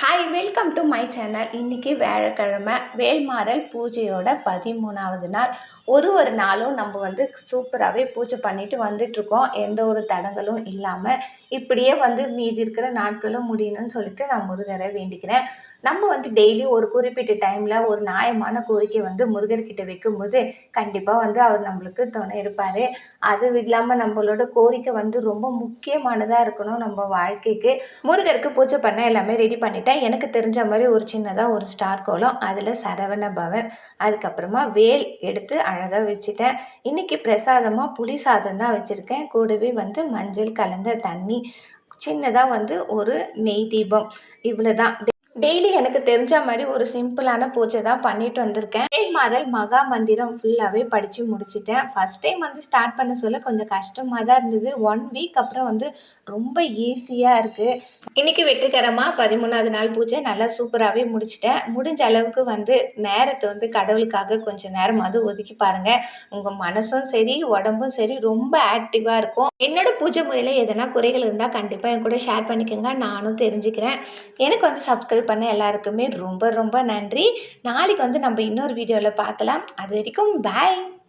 Hi welcome to my channel இன்றைக்கி வியாழக்கிழமை வேல்மாறல் பூஜையோட பதிமூணாவது நாள். ஒரு ஒரு நாளும் நம்ம வந்து சூப்பராகவே பூஜை பண்ணிட்டு வந்துட்ருக்கோம் எந்த ஒரு தடங்களும் இல்லாமல் இப்படியே வந்து மீதி இருக்கிற நாட்களும் முடியணும்னு சொல்லிட்டு நான் முருகரை வேண்டிக்கிறேன். நம்ம வந்து டெய்லி ஒரு குறிப்பிட்ட டைமில் ஒரு நியாயமான கோரிக்கை வந்து முருகர்கிட்ட வைக்கும்போது கண்டிப்பாக வந்து அவர் நம்மளுக்கு துணை இருப்பார். அது இல்லாமல் நம்மளோட கோரிக்கை வந்து ரொம்ப முக்கியமானதாக இருக்கணும் நம்ம வாழ்க்கைக்கு. முருகருக்கு பூஜை பண்ண எல்லாமே ரெடி பண்ணிட்டேன் எனக்கு தெரிஞ்ச மாதிரி ஒரு சின்னதாக ஒரு ஸ்டார் கோலம் அதில் சரவண பவன் அதுக்கப்புறமா வேல் எடுத்து அழகாக வச்சுட்டேன். இன்றைக்கி பிரசாதமாக புளி சாதம் தான் வச்சுருக்கேன். கூடவே வந்து மஞ்சள் கலந்த தண்ணி சின்னதாக வந்து ஒரு நெய் தீபம் இவ்வளோ தான் டெய்லி எனக்கு தெரிஞ்ச மாதிரி ஒரு சிம்பிளான பூஜை தான் பண்ணிட்டு வந்திருக்கேன். மாதல் மகா மந்திரம் ஃபுல்லாகவே படித்து முடிச்சிட்டேன். ஃபஸ்ட் டைம் வந்து ஸ்டார்ட் பண்ண சொல்ல கொஞ்சம் கஷ்டமாக தான் இருந்தது. ஒன் வீக் அப்புறம் வந்து ரொம்ப ஈஸியாக இருக்குது இன்றைக்கி வெற்றிகரமாக பதிமூணாவது நாள் பூஜை நல்லா சூப்பராகவே முடிச்சிட்டேன். முடிஞ்ச அளவுக்கு வந்து நேரத்தை வந்து கடவுளுக்காக கொஞ்சம் நேரம் அது ஒதுக்கி பாருங்கள் உங்கள் மனசும் சரி உடம்பும் சரி ரொம்ப ஆக்டிவாக இருக்கும். என்னோட பூஜை முறையில் எதனா குறைகள் இருந்தால் கண்டிப்பாக என் கூட ஷேர் பண்ணிக்கோங்க. நானும் தெரிஞ்சுக்கிறேன். எனக்கு வந்து சப்ஸ்கிரைப் பண்ண எல்லாருக்குமே ரொம்ப ரொம்ப நன்றி. நாளைக்கு வந்து நம்ம இன்னொரு வீடியோவில் பார்க்கலாம். அது வரைக்கும் பாய்